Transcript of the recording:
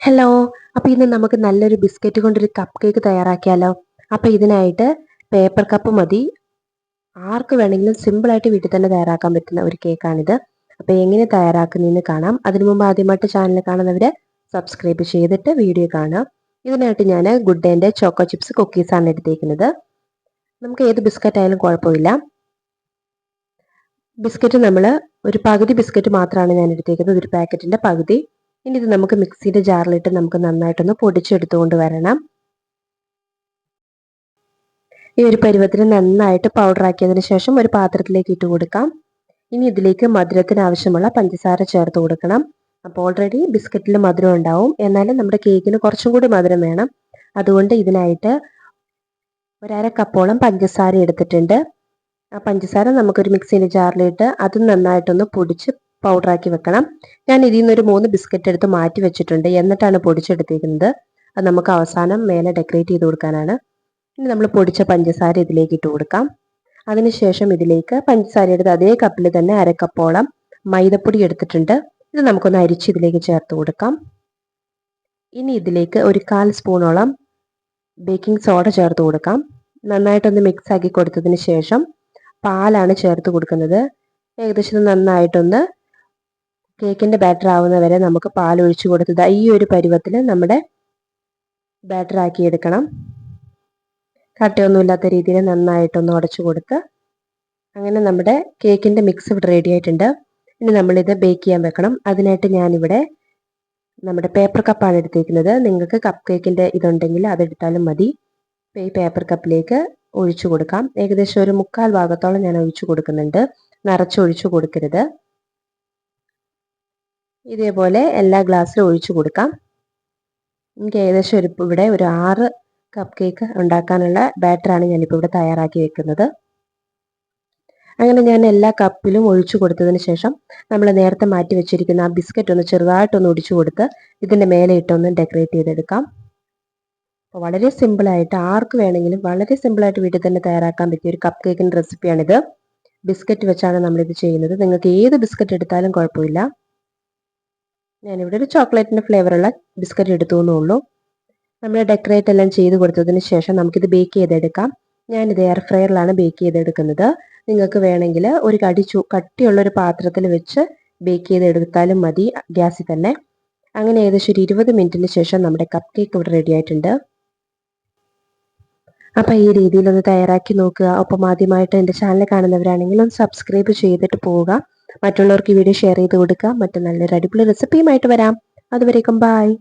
Hello അപ്പോൾ ഇന്ന് നമുക്ക് നല്ലൊരു ബിസ്ക്കറ്റ് കൊണ്ടൊരു കപ്പ് കേക്ക് തയ്യാറാക്കിയാലോ? അപ്പോൾ ഇതിനായിട്ട് പേപ്പർ കപ്പ് മതി. ആർക്ക് വേണമെങ്കിലും സിമ്പിളായിട്ട് വീട്ടിൽ തന്നെ തയ്യാറാക്കാൻ പറ്റുന്ന ഒരു കേക്കാണിത് അപ്പോൾ എങ്ങനെ തയ്യാറാക്കുന്നതെന്ന് കാണാം. അതിനു മുമ്പ് ആദ്യമായിട്ട് ചാനൽ കാണുന്നവർ സബ്സ്ക്രൈബ് ചെയ്തിട്ട് വീഡിയോ കാണാം ഇതിനായിട്ട് ഞാൻ ഗുഡ് ചോക്കോ ചിപ്സ് കുക്കീസാണ് എടുത്തേക്കുന്നത്. നമുക്ക് ഏത് ബിസ്ക്കറ്റ് ആയാലും കുഴപ്പമില്ല. ബിസ്ക്കറ്റ് നമ്മൾ ഒരു പകുതി ബിസ്ക്കറ്റ് മാത്രമാണ് ഞാൻ എടുത്തേക്കുന്നത്. ഒരു പാക്കറ്റിന്റെ പകുതി. ഇനി ഇത് നമുക്ക് മിക്സിയുടെ ജാറിലിട്ട് നമുക്ക് നന്നായിട്ടൊന്ന് പൊടിച്ചെടുത്തുകൊണ്ട് വരണം. ഈ ഒരു പരുവത്തിന് നന്നായിട്ട് പൗഡർ ആക്കിയതിന് ശേഷം ഒരു പാത്രത്തിലേക്ക് ഇട്ട് കൊടുക്കാം. ഇനി ഇതിലേക്ക് മധുരത്തിന് ആവശ്യമുള്ള പഞ്ചസാര ചേർത്ത് കൊടുക്കണം. അപ്പോൾ ഓൾറെഡി ബിസ്ക്കറ്റിൽ മധുരം ഉണ്ടാവും. എന്നാലും നമ്മുടെ കേക്കിന് കുറച്ചും കൂടി മധുരം വേണം. അതുകൊണ്ട് ഇതിനായിട്ട് ഒരര കപ്പോളം പഞ്ചസാര എടുത്തിട്ടുണ്ട്. ആ പഞ്ചസാര നമുക്കൊരു മിക്സിന്റെ ജാറിലിട്ട് അതും നന്നായിട്ടൊന്ന് പൊടിച്ച് പൗഡറാക്കി വെക്കണം. ഞാൻ ഇതിൽ നിന്നൊരു മൂന്ന് ബിസ്ക്കറ്റ് എടുത്ത് മാറ്റി വെച്ചിട്ടുണ്ട്. എന്നിട്ടാണ് പൊടിച്ചെടുത്തിരിക്കുന്നത്. അത് നമുക്ക് അവസാനം മേലെ ഡെക്കറേറ്റ് ചെയ്ത് കൊടുക്കാനാണ്. ഇനി നമ്മൾ പൊടിച്ച പഞ്ചസാര ഇതിലേക്ക് ഇട്ട് കൊടുക്കാം. അതിനുശേഷം ഇതിലേക്ക് പഞ്ചസാര എടുത്ത് അതേ കപ്പിൽ തന്നെ അരക്കപ്പോളം മൈദപ്പൊടി എടുത്തിട്ടുണ്ട്. ഇത് നമുക്കൊന്ന് അരിച്ച് ഇതിലേക്ക് ചേർത്ത് കൊടുക്കാം. ഇനി ഇതിലേക്ക് ഒരു കാൽ സ്പൂണോളം ബേക്കിംഗ് സോഡ ചേർത്ത് കൊടുക്കാം. നന്നായിട്ടൊന്ന് മിക്സ് ആക്കി കൊടുത്തതിന് ശേഷം പാലാണ് ചേർത്ത് കൊടുക്കുന്നത്. ഏകദേശം നന്നായിട്ടൊന്ന് കേക്കിന്റെ ബാറ്റർ ആവുന്ന വരെ നമുക്ക് പാൽ ഒഴിച്ചു കൊടുത്തത് ഈ ഒരു പരുവത്തിൽ നമ്മുടെ ബാറ്റർ ആക്കി എടുക്കണം. കട്ടയൊന്നുമില്ലാത്ത രീതിയിൽ നന്നായിട്ടൊന്ന് ഉടച്ചു കൊടുത്ത് അങ്ങനെ നമ്മുടെ കേക്കിന്റെ മിക്സ് ഇവിടെ റെഡി ആയിട്ടുണ്ട്. ഇനി നമ്മളിത് ബേക്ക് ചെയ്യാൻ വെക്കണം. അതിനായിട്ട് ഞാനിവിടെ നമ്മുടെ പേപ്പർ കപ്പാണ് എടുത്തേക്കുന്നത്. നിങ്ങൾക്ക് കപ്പ് കേക്കിന്റെ ഇതുണ്ടെങ്കിൽ അതെടുത്താലും മതി. ഈ പേപ്പർ കപ്പിലേക്ക് ഒഴിച്ചു കൊടുക്കാം. ഏകദേശം ഒരു മുക്കാൽ ഭാഗത്തോളം ഞാൻ ഒഴിച്ചു കൊടുക്കുന്നുണ്ട്. നിറച്ചൊഴിച്ചു കൊടുക്കരുത്. ഇതേപോലെ എല്ലാ ഗ്ലാസ്സിലും ഒഴിച്ചു കൊടുക്കാം. എനിക്ക് ഏകദേശം ഒരു ഇവിടെ ഒരു ആറ് കപ്പ് കേക്ക് ഉണ്ടാക്കാനുള്ള ബാറ്ററാണ് ഞാനിപ്പോൾ ഇവിടെ തയ്യാറാക്കി വെക്കുന്നത്. അങ്ങനെ ഞാൻ എല്ലാ കപ്പിലും ഒഴിച്ചു കൊടുത്തതിന് ശേഷം നമ്മൾ നേരത്തെ മാറ്റി വെച്ചിരിക്കുന്ന ആ ബിസ്ക്കറ്റ് ഒന്ന് ചെറുതായിട്ടൊന്ന് ഒടിച്ചു കൊടുത്ത് ഇതിന്റെ മേലെ ഇട്ടൊന്ന് ഡെക്കറേറ്റ് ചെയ്തെടുക്കാം. അപ്പോൾ വളരെ സിമ്പിളായിട്ട് ആർക്ക് വേണമെങ്കിലും വളരെ സിമ്പിളായിട്ട് വീട്ടിൽ തന്നെ തയ്യാറാക്കാൻ പറ്റിയ ഒരു കപ്പ് കേക്കിന്റെ റെസിപ്പിയാണിത് ബിസ്ക്കറ്റ് വെച്ചാണ് നമ്മളിത് ചെയ്യുന്നത്. നിങ്ങൾക്ക് ഏത് ബിസ്ക്കറ്റ് എടുത്താലും കുഴപ്പമില്ല. ഞാനിവിടെ ഒരു ചോക്ലേറ്റിന്റെ ഫ്ലേവറുള്ള ബിസ്ക്കറ്റ് എടുത്തു എന്നുള്ളൂ. നമ്മൾ ഡെക്കറേറ്റ് എല്ലാം ചെയ്ത് കൊടുത്തതിന് ശേഷം നമുക്കിത് ബേക്ക് ചെയ്തെടുക്കാം. ഞാനിത് എയർ ഫ്രയറിലാണ് ബേക്ക് ചെയ്തെടുക്കുന്നത്. നിങ്ങൾക്ക് വേണമെങ്കിൽ ഒരു കടി ചു കട്ടിയുള്ള ഒരു പാത്രത്തിൽ വെച്ച് ബേക്ക് ചെയ്തെടുത്താലും മതി ഗ്യാസിൽ തന്നെ. അങ്ങനെ ഏകദേശം ഒരു ഇരുപത് മിനിറ്റിന് ശേഷം നമ്മുടെ കപ്പ് കേക്ക് ഇവിടെ റെഡി ആയിട്ടുണ്ട്. അപ്പം ഈ രീതിയിലൊന്ന് തയ്യാറാക്കി നോക്കുക. ഒപ്പം ആദ്യമായിട്ട് എന്റെ ചാനൽ കാണുന്നവരാണെങ്കിൽ ഒന്ന് സബ്സ്ക്രൈബ് ചെയ്തിട്ട് പോവുക. മറ്റുള്ളവർക്ക് ഈ വീഡിയോ ഷെയർ ചെയ്ത് കൊടുക്കുക മറ്റു നല്ലൊരു അടിപൊളി റെസിപ്പിയുമായിട്ട് വരാം. അതുവരേക്കും ബായ്